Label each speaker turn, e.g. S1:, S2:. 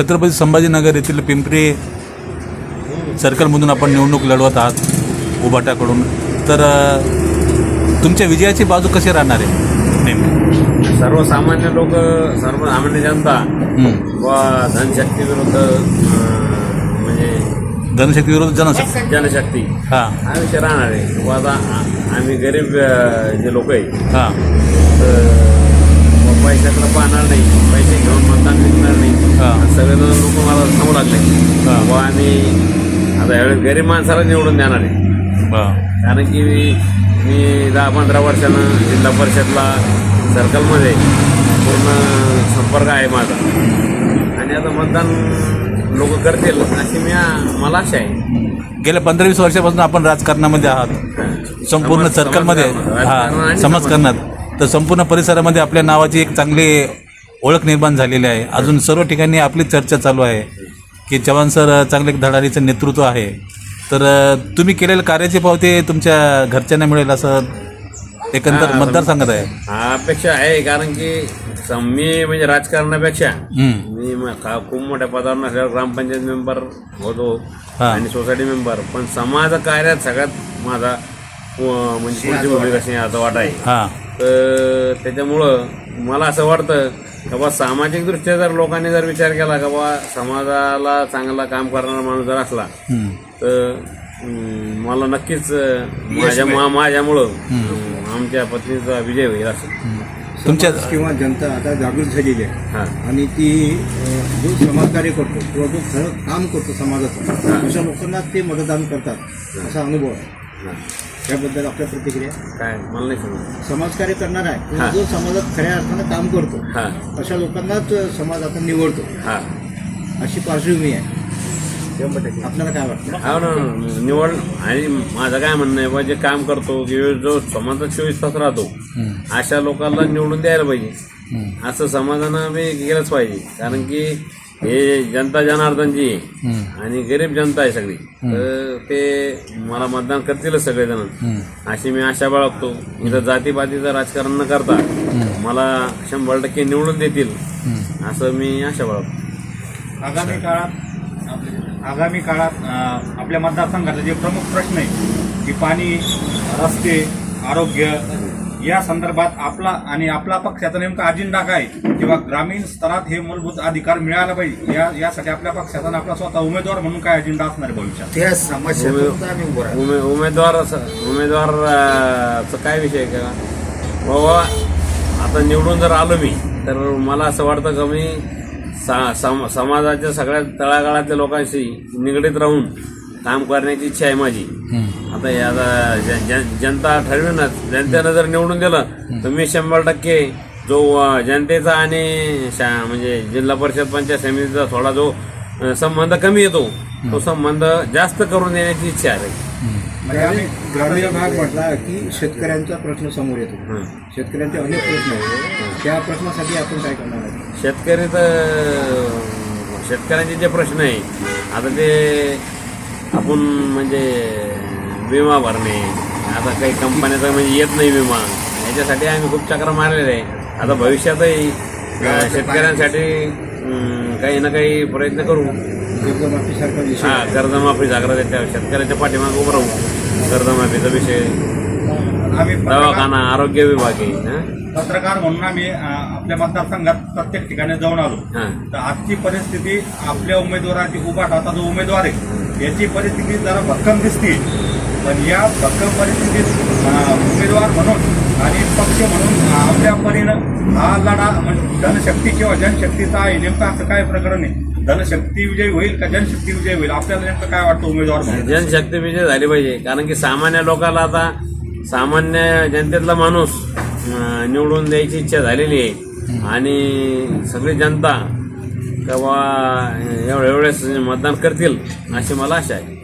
S1: छत्रपती संभाजीनगर येथील पिंपरी सर्कलमधून आपण निवडणूक लढवत आहात उभाटाकडून तर तुमच्या विजयाची बाजू कशी राहणार आहे नेमकी?
S2: सर्वसामान्य लोक सर्वसामान्य जनता. व धनशक्ती विरुद्ध म्हणजे
S1: जनशक्ती विरोध जनशक्ती.
S2: जनशक्ती.
S1: हां.
S2: हा विषय राहणार आहे. व आता आम्ही गरीब जे लोक आहे
S1: हां.
S2: पैशाकडे पाहणार नाही. पैसे घेऊन
S1: हा.
S2: सगळेजण लोक मला सांगू लागले. व आम्ही आता यावेळेस गरीब माणसाला निवडून देणार आहे. कारण की मी मी दहा पंधरा वर्षानं जिल्हा परिषदला सर्कलमध्ये पूर्ण संपर्क आहे माझा. आणि आता मतदान लोक करतील अशी मी मला आशा आहे.
S1: गेल्या पंधरा वीस वर्षापासून आपण राजकारणामध्ये आहात. संपूर्ण सर्कलमध्ये. हा समाजकारणात तर संपूर्ण परिसरामध्ये आपल्या नावाची एक चांगली ओळख निर्माण झालेली आहे. अजून सर्व ठिकाणी आपली चर्चा चालू आहे की चव्हाण सर चांगले एक धडाडीचं नेतृत्व आहे. तर तुम्ही केलेल्या कार्याची पावती तुमच्या घरच्यांना मिळेल असं एकंदर
S2: हा,
S1: मतदारसंघात आहे.
S2: हा अपेक्षा आहे कारण की मी म्हणजे राजकारणापेक्षा
S1: हम्म.
S2: मी खूप मोठ्या पदावर नसल्यावर ग्रामपंचायत मेंबर होतो. आणि सोसायटी मेंबर. पण समाज कार्यात सगळ्यात माझा व- म्हणजे भूमिका सिंहाचा वाटा आहे.
S1: हां.
S2: तर त्याच्यामुळं मला असं वाटतं का बा सामाजिक दृष्ट्या जर लोकांनी जर विचार केला का बा समाजाला चांगला काम करणारा माणूस जर असला. तर मला नक्कीच माझ्या मा- माझ्यामुळं आमच्या पत्नीचा विजय होईल असं.
S1: तुमच्या
S3: किंवा जनता आता जागृत झालेली आहे.
S2: हां.
S3: आणि ती जो समाजकार्य करतो किंवा जो खरं काम करतो समाजाचं अशा लोकांना ते मतदान करतात असा अनुभव आहे. त्याबद्दल आपल्या प्रतिक्रिया?
S2: काय? मला नाही समजलं
S3: समाजकार्य करणार आहे.
S2: हा.
S3: जो समाजात खऱ्या अर्थानं काम करतो
S2: हां.
S3: अशा लोकांनाच समाज आता निवडतो.
S2: हां.
S3: अशी पार्श्वभूमी आहे. आपल्याला काय वाटतं?
S2: हो ना निवड आणि माझं काय म्हणणं आहे बा जे काम करतो किंवा जो समाजात चोवीस तास राहतो अशा लोकांना निवडून द्यायला पाहिजे. असं समाजानं बी केलंच पाहिजे. कारण की हे जनता जनार्दनजी आहे आणि गरीब जनता आहे सगळी. तर ते मला मतदान करतीलच सगळेजण. अशी मी आशा बाळगतो. इथं जातीपातीचं राजकारण न करता मला शंभर टक्के निवडून देतील. असं मी आशा बाळगतो.
S4: आगामी काळात आगामी काळात आपल्या मतदारसंघाचे जे प्रमुख प्रश्न आहे की पाणी रस्ते आरोग्य या संदर्भात आपला आणि आपला पक्षाचा नेमका अजेंडा काय? किंवा ग्रामीण स्तरात हे मूलभूत अधिकार मिळायला पाहिजे. या यासाठी आपल्या पक्षाचा आणि आपला स्वतः उमेदवार म्हणून काय अजेंडा असणार आहे भविष्यात?
S3: त्या
S2: उमेदवार उमेदवारचा काय विषय आहे का? बाबा आता निवडून जर आलो मी तर मला असं वाटतं का मी सा सम समाजाच्या सगळ्या तळागाळातल्या लोकांशी निगडीत राहून काम करण्याची इच्छा आहे माझी. आता आता जन- जन- जनता ठरवेनच. जनतेनं जर निवडून दिलं तर मी शंभर टक्के जो जनतेचा आणि शा म्हणजे जिल्हा परिषद पंचायत समितीचा थोडा जो संबंध कमी येतो तो संबंध जास्त करून देण्याची इच्छा आहे.
S4: म्हणजे आम्ही
S3: ग्रामीण भाग म्हटला की शेतकऱ्यांचा प्रश्न समोर येतो.
S2: हं.
S3: शेतकऱ्यांचे अनेक प्रश्न आहेत. त्या प्रश्नासाठी आपण काय करणार
S2: शेतकरी तर शेतकऱ्यांचे जे प्रश्न आहे आता ते आपण म्हणजे विमा भरणे. आता काही कंपन्याचा म्हणजे येत नाही विमा. याच्यासाठी आम्ही खूप चक्र मारलेले. आहे आता भविष्यातही शेतकऱ्यांसाठी काही ना काही प्रयत्न करू.
S3: विषय
S2: हा कर्जमाफी जागृत शेतकऱ्याच्या पाठीमागे उभं राहू. कर्जमाफीचा विषय. दवाखाना आरोग्य विभाग हं?
S4: पत्रकार म्हणून आम्ही आपल्या मतदारसंघात प्रत्येक ठिकाणी जाऊन आलो.
S2: हां.
S4: तर आजची परिस्थिती आपल्या उमेदवाराची उभा होता जो उमेदवार आहे याची परिस्थिती जरा भक्कम दिसते पण या भक्कम परिस्थितीत उमेदवार म्हणून आणि पक्ष म्हणून अं, आपल्या परीनं हा लढा म्हणजे धनशक्ती किंवा जनशक्तीचा आहे नेमकं असं काय प्रकरण आहे? धनशक्ती विजय होईल का जनशक्ती विजय होईल? आपल्याला नेमकं काय वाटतं उमेदवार म्हणून?
S2: जनशक्ती विजय झाली पाहिजे. कारण की सामान्य लोकांना आता सामान्य जनतेतला माणूस निवडून द्यायची इच्छा झालेली आहे. आणि सगळी जनता किंवा एवढ्या एवढेच मतदान करतील अशी मला आशा आहे.